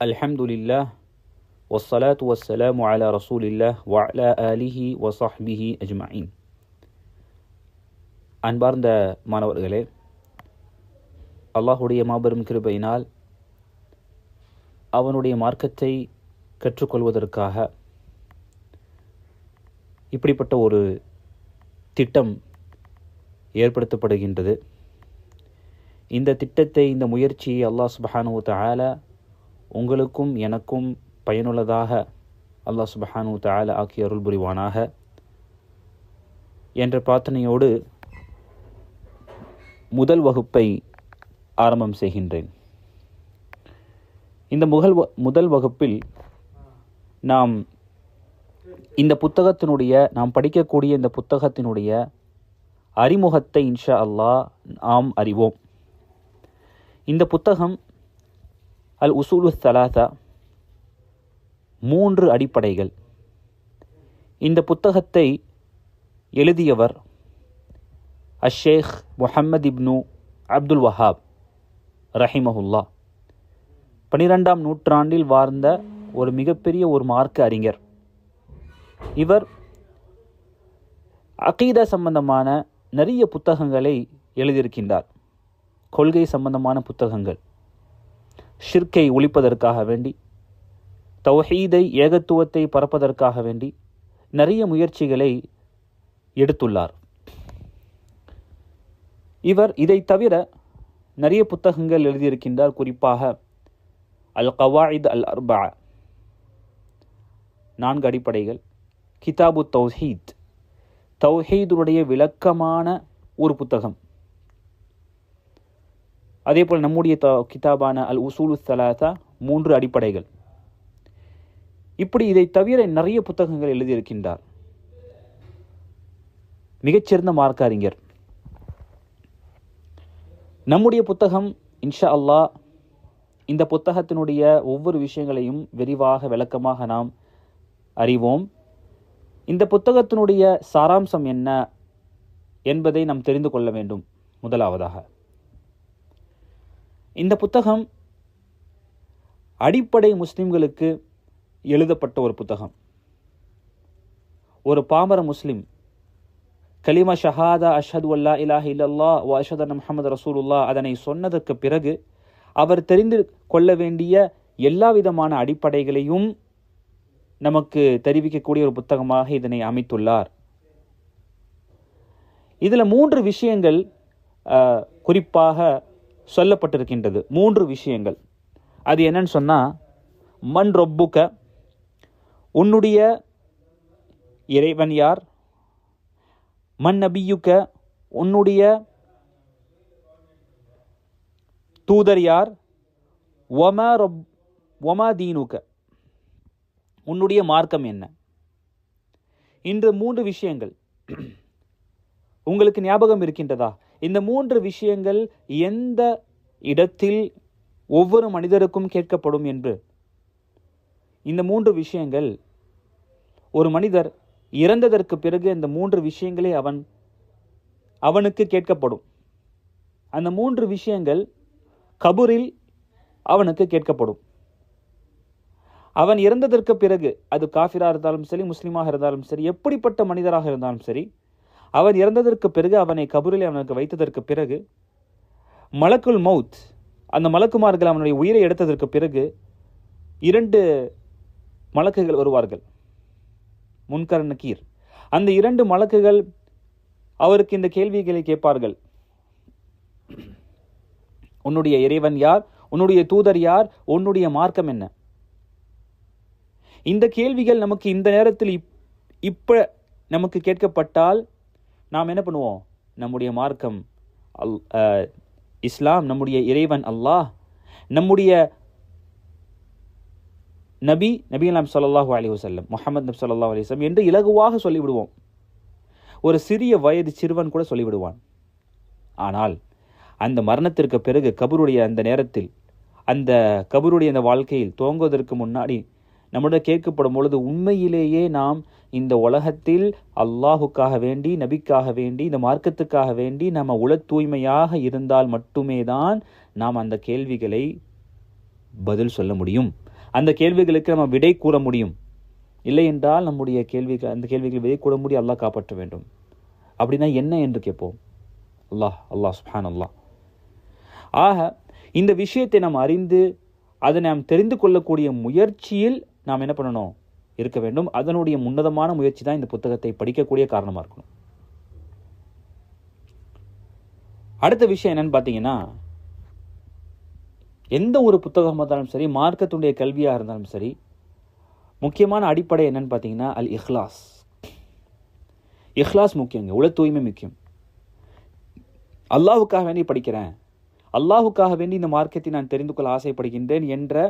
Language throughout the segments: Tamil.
அல்ஹம்துலில்லாஹ் வசலாத் வசலாம் அலா ரசூலில்லாஹ் வஅலா அலிஹி வசஹ்பிஹி அஜ்மாயின் அன்பார்ந்த மாணவர்களே அல்லாஹுடைய மாபெரும் கிருபையினால் அவனுடைய மார்க்கத்தை கற்றுக்கொள்வதற்காக இப்படிப்பட்ட ஒரு திட்டம் ஏற்படுத்தப்படுகின்றது. இந்த திட்டத்தை இந்த முயற்சியை அல்லாஹ் சுபஹானுவ தாலா உங்களுக்கும் எனக்கும் பயனுள்ளதாக அல்லாஹ் சுபஹானு தால ஆக்கி அருள் புரிவானாக. என்ற பிரார்த்தனையோடு முதல் வகுப்பை ஆரம்பம் செய்கின்றேன். இந்த முகல் முதல் வகுப்பில் நாம் இந்த புத்தகத்தினுடைய நாம் படிக்கக்கூடிய இந்த புத்தகத்தினுடைய அறிமுகத்தை இன்ஷா அல்லாஹ் நாம் அறிவோம். இந்த புத்தகம் அல் உசூலு சலாசா மூன்று அடிப்படைகள். இந்த புத்தகத்தை எழுதியவர் அஷேக் முஹம்மது இப்னு அப்துல் வஹாப் ரஹிமஹுல்லா. பனிரெண்டாம் நூற்றாண்டில் வாழ்ந்த ஒரு மிகப்பெரிய ஒரு மார்க்க அறிஞர். இவர் அகீதா சம்பந்தமான நிறைய புத்தகங்களை எழுதியிருக்கின்றார். கொள்கை சம்பந்தமான புத்தகங்கள். ஷிர்கை ஒழிப்பதற்காக வேண்டி தௌஹீதை ஏகத்துவத்தை பரப்பதற்காக வேண்டி நிறைய முயற்சிகளை எடுத்துள்ளார். இவர் இதை தவிர நிறைய புத்தகங்கள் எழுதியிருக்கின்றார் குறிப்பாக அல் கவாயித் அல் அர்பா நான்கு அடிப்படைகள். கிதாபு தௌஹீத். தௌஹீதுடைய விளக்கமான ஒரு புத்தகம். அதேபோல் நம்முடைய கிதாபான அல் உசூலு சலாத்தா மூன்று அடிப்படைகள். இப்படி இதை தவிர நிறைய புத்தகங்கள் எழுதியிருக்கின்றார். மிகச்சிறந்த மார்க்க அறிஞர் நம்முடைய புத்தகம் இன்ஷா அல்லாஹ் இந்த புத்தகத்தினுடைய ஒவ்வொரு விஷயங்களையும் விரிவாக விளக்கமாக நாம் அறிவோம். இந்த புத்தகத்தினுடைய சாராம்சம் என்ன என்பதை நாம் தெரிந்து கொள்ள வேண்டும் முதலாவதாக. இந்த புத்தகம் அடிப்படை முஸ்லிம்களுக்கு எழுதப்பட்ட ஒரு புத்தகம். ஒரு பாமர முஸ்லிம் கலிமா ஷஹாதா அஷது அல்லா இலாஹ் இல்லல்லா ஓ அஷதன் அன்ன ரசூலுல்லா அதனை சொன்னதற்கு பிறகு அவர் தெரிந்து கொள்ள வேண்டிய எல்லா விதமான அடிப்படைகளையும் நமக்கு தெரிவிக்கக்கூடிய ஒரு புத்தகமாக இதனை அமைத்துள்ளார். இதில் மூன்று விஷயங்கள் குறிப்பாக சொல்லப்பட்டிருக்கின்றது. மூன்று விஷயங்கள். அது என்னன்னு சொன்னால் மண் ரொப்புக்க உன்னுடைய இறைவன் யார்? மண் நபியுக்க உன்னுடைய தூதர் யார்? ஒமா ரொப் ஒமா தீனுக்க உன்னுடைய மார்க்கம் என்ன? இன்று மூன்று விஷயங்கள். உங்களுக்கு ஞாபகம் இருக்கின்றதா? இந்த மூன்று விஷயங்கள் எந்த இடத்தில் ஒவ்வொரு மனிதருக்கும் கேட்கப்படும் என்று. இந்த மூன்று விஷயங்கள் ஒரு மனிதர் இறந்ததற்கு பிறகு இந்த மூன்று விஷயங்களே அவன் அவனுக்கு கேட்கப்படும். அந்த மூன்று விஷயங்கள் கபூரில் அவனுக்கு கேட்கப்படும். அவன் இறந்ததற்கு பிறகு அது காஃபிராக இருந்தாலும் சரி முஸ்லீமாக இருந்தாலும் சரி எப்படிப்பட்ட மனிதராக இருந்தாலும் சரி அவன் இறந்ததற்கு பிறகு அவனை கபூரில் அவனுக்கு வைத்ததற்கு பிறகு மலக்குல் மவுத் அந்த மலக்குமார்கள் அவனுடைய உயிரை எடுத்ததற்கு பிறகு இரண்டு மலக்குகள் வருவார்கள். முன்கரண கீர். அந்த இரண்டு மலக்குகள் அவருக்கு இந்த கேள்விகளை கேட்பார்கள். உன்னுடைய இறைவன் யார்? உன்னுடைய தூதர் யார்? உன்னுடைய மார்க்கம் என்ன? இந்த கேள்விகள் நமக்கு இந்த நேரத்தில் இப்- இப்ப நமக்கு கேட்கப்பட்டால் நாம் என்ன பண்ணுவோம்? நம்முடைய மார்க்கம் அல் இஸ்லாம் நம்முடைய இறைவன் அல்லாஹ் நம்முடைய நபி நபி நாம் சொல்லாஹு அலி வசல்லம் முகமது நபி சொல்லாஹ் அலி வஸல்லம் என்று இலகுவாக சொல்லிவிடுவோம். ஒரு சிறிய வயது சிறுவன் கூட சொல்லிவிடுவான். ஆனால் அந்த மரணத்திற்கு பிறகு கபருடைய அந்த நேரத்தில் அந்த கபருடைய அந்த வாழ்க்கையில் துவங்குவதற்கு முன்னாடி நம்முடைய கேட்கப்படும் பொழுது உண்மையிலேயே நாம் இந்த உலகத்தில் அல்லாஹுக்காக வேண்டி நபிக்காக வேண்டி இந்த மார்க்கத்துக்காக வேண்டி நம்ம உள தூய்மையாக இருந்தால் மட்டுமே தான் நாம் அந்த கேள்விகளை பதில் சொல்ல முடியும். அந்த கேள்விகளுக்கு நம்ம விடை கூற முடியும். இல்லை என்றால் நம்முடைய கேள்விகள் அந்த கேள்விகள் விடை கூற முடியும் அல்லாஹ் காப்பாற்ற வேண்டும். அப்படின்னா என்ன என்று கேட்போம். அல்லாஹ் அல்லாஹ் சுஹான் அல்லாஹ் ஆக இந்த விஷயத்தை நாம் அறிந்து அதை நாம் தெரிந்து கொள்ளக்கூடிய முயற்சியில் நாம் என்ன பண்ணணும்? இருக்க வேண்டும். அதனுடைய முன்னதமான முயற்சி தான் இந்த புத்தகத்தை படிக்கக்கூடிய காரணமாக இருக்கணும். அடுத்த விஷயம் என்னன்னு பார்த்தீங்கன்னா எந்த ஒரு புத்தகமாக இருந்தாலும் சரி மார்க்கத்துடைய கல்வியாக இருந்தாலும் சரி முக்கியமான அடிப்படை என்னன்னு பார்த்தீங்கன்னா அல் இஹ்லாஸ். இஹ்லாஸ் முக்கியங்க உல தூய்மை முக்கியம். அல்லாஹுக்காக வேண்டி படிக்கிறேன். அல்லாஹுக்காக வேண்டி இந்த மார்க்கத்தை நான் தெரிந்து கொள்ள ஆசைப்படுகின்றேன் என்ற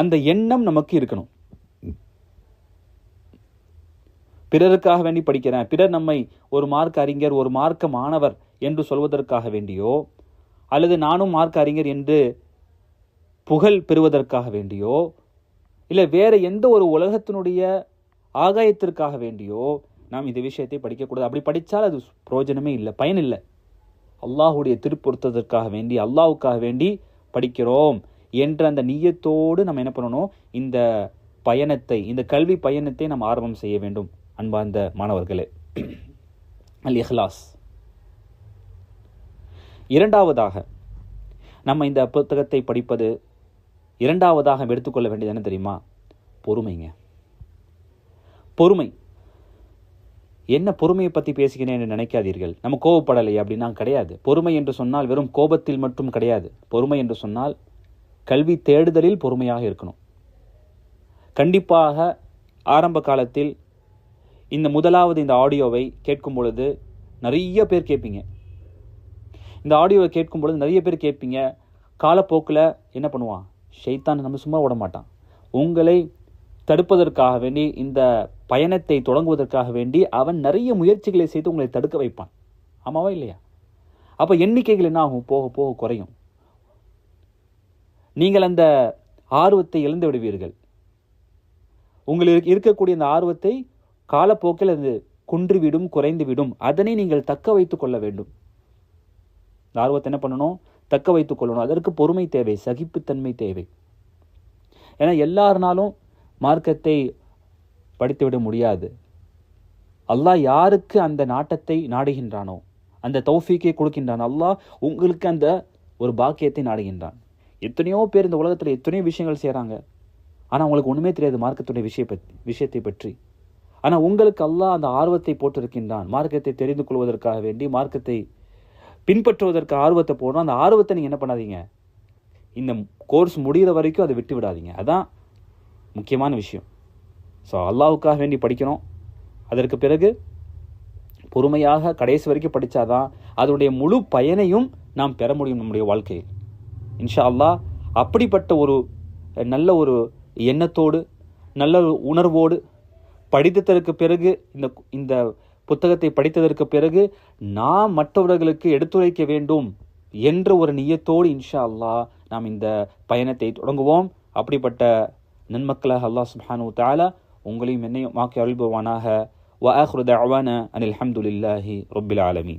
அந்த எண்ணம் நமக்கு இருக்கணும். பிறருக்காக வேண்டி படிக்கிறேன் பிறர் நம்மை ஒரு மார்க்க அறிஞர் ஒரு மார்க்க மாணவர் என்று சொல்வதற்காக வேண்டியோ அல்லது நானும் மார்க் அறிஞர் என்று புகழ் பெறுவதற்காக வேண்டியோ இல்லை வேறு எந்த ஒரு உலகத்தினுடைய ஆகாயத்திற்காக வேண்டியோ நாம் இந்த விஷயத்தை படிக்கக்கூடாது. அப்படி படித்தால் அது பிரயோஜனமே இல்லை பயன் இல்லை. அல்லாஹுடைய திருப்பொருத்ததற்காக வேண்டி அல்லாவுக்காக வேண்டி படிக்கிறோம் என்ற அந்த நீயத்தோடு நம்ம என்ன பண்ணணும்? இந்த பயணத்தை இந்த கல்வி பயணத்தை நாம் ஆரம்பம் செய்ய வேண்டும். அன்பார்ந்த மாணவர்களே அல் இஹ்லாஸ் இரண்டாவதாக நம்ம இந்த புத்தகத்தை படிப்பது இரண்டாவதாக எடுத்துக்கொள்ள வேண்டியது என்ன தெரியுமா? பொறுமைங்க. பொறுமை. என்ன பொறுமையை பற்றி பேசுகிறேன் என்று நினைக்காதீர்கள். நம்ம கோபப்படலை அப்படின்னா கிடையாது. பொறுமை என்று சொன்னால் வெறும் கோபத்தில் மட்டும் கிடையாது. பொறுமை என்று சொன்னால் கல்வி தேடுதலில் பொறுமையாக இருக்கணும். கண்டிப்பாக ஆரம்ப காலத்தில் இந்த முதலாவது இந்த ஆடியோவை கேட்கும் பொழுது நிறைய பேர் கேட்பீங்க. இந்த ஆடியோவை கேட்கும் பொழுது நிறைய பேர் கேட்பீங்க. காலப்போக்கில் என்ன பண்ணுவான்? ஷைத்தான் நம்ம சும்மா விட மாட்டான். உங்களை தடுப்பதற்காக வேண்டி இந்த பயணத்தை தொடங்குவதற்காக வேண்டி அவன் நிறைய முயற்சிகளை செய்து உங்களை தடுக்க வைப்பான். ஆமாவா இல்லையா? அப்போ எண்ணிக்கைகள் என்ன ஆகும்? போக போக குறையும். நீங்கள் அந்த ஆர்வத்தை இழந்து விடுவீர்கள். உங்களுக்கு இருக்கக்கூடிய அந்த ஆர்வத்தை காலப்போக்கில் அது குன்றிவிடும் குறைந்துவிடும். அதனை நீங்கள் தக்க வைத்துக் கொள்ள வேண்டும். ஆர்வத்தை என்ன பண்ணணும்? தக்க வைத்துக் கொள்ளணும். அதற்கு பொறுமை தேவை சகிப்புத்தன்மை தேவை. ஏன்னா எல்லாருனாலும் மார்க்கத்தை படித்துவிட முடியாது. அல்லாஹ் யாருக்கு அந்த நாட்டத்தை நாடுகின்றானோ அந்த தௌஃபீக்கை கொடுக்கின்றான் அல்லாஹ் உங்களுக்கு அந்த ஒரு பாக்கியத்தை நாடுகின்றான். எத்தனையோ பேர் இந்த உலகத்தில் எத்தனையோ விஷயங்கள் செய்கிறாங்க ஆனால் அவங்களுக்கு ஒன்றுமே தெரியாது மார்க்கத்துடைய விஷய பற்றி விஷயத்தை பற்றி. ஆனால் உங்களுக்கு அல்லாஹ் அந்த ஆர்வத்தை போட்டிருக்கின்றான். மார்க்கத்தை தெரிந்து கொள்வதற்காக வேண்டி மார்க்கத்தை பின்பற்றுவதற்கு ஆர்வத்தை போடணும் அந்த ஆர்வத்தை நீங்கள் என்ன பண்ணாதீங்க. இந்த கோர்ஸ் முடிகிற வரைக்கும் அதை விட்டு விடாதீங்க. அதான் முக்கியமான விஷயம். ஸோ அல்லாவுக்காக வேண்டி படிக்கணும். அதற்கு பிறகு பொறுமையாக கடைசி வரைக்கும் படித்தாதான் அதனுடைய முழு பயனையும் நாம் பெற முடியும் நம்முடைய வாழ்க்கையில். இன்ஷா அல்லாஹ் அப்படிப்பட்ட ஒரு நல்ல ஒரு எண்ணத்தோடு நல்ல ஒரு உணர்வோடு படித்ததற்கு பிறகு இந்த இந்த புத்தகத்தை படித்ததற்கு பிறகு நாம் மற்றவர்களுக்கு எடுத்துரைக்க வேண்டும் என்ற ஒரு நியத்தோடு இன்ஷா அல்லாஹ் நாம் இந்த பயணத்தை தொடங்குவோம். அப்படிப்பட்ட நன்மக்களாக அல்லாஹ் சுப்ஹானு தாலா உங்களையும் என்னையும் மாக்கி அருள்பவானாக. வ ஆஹ்ரு தஅவானா அனில் ஹம்துலில்லாஹி ரப்பில் ஆலமி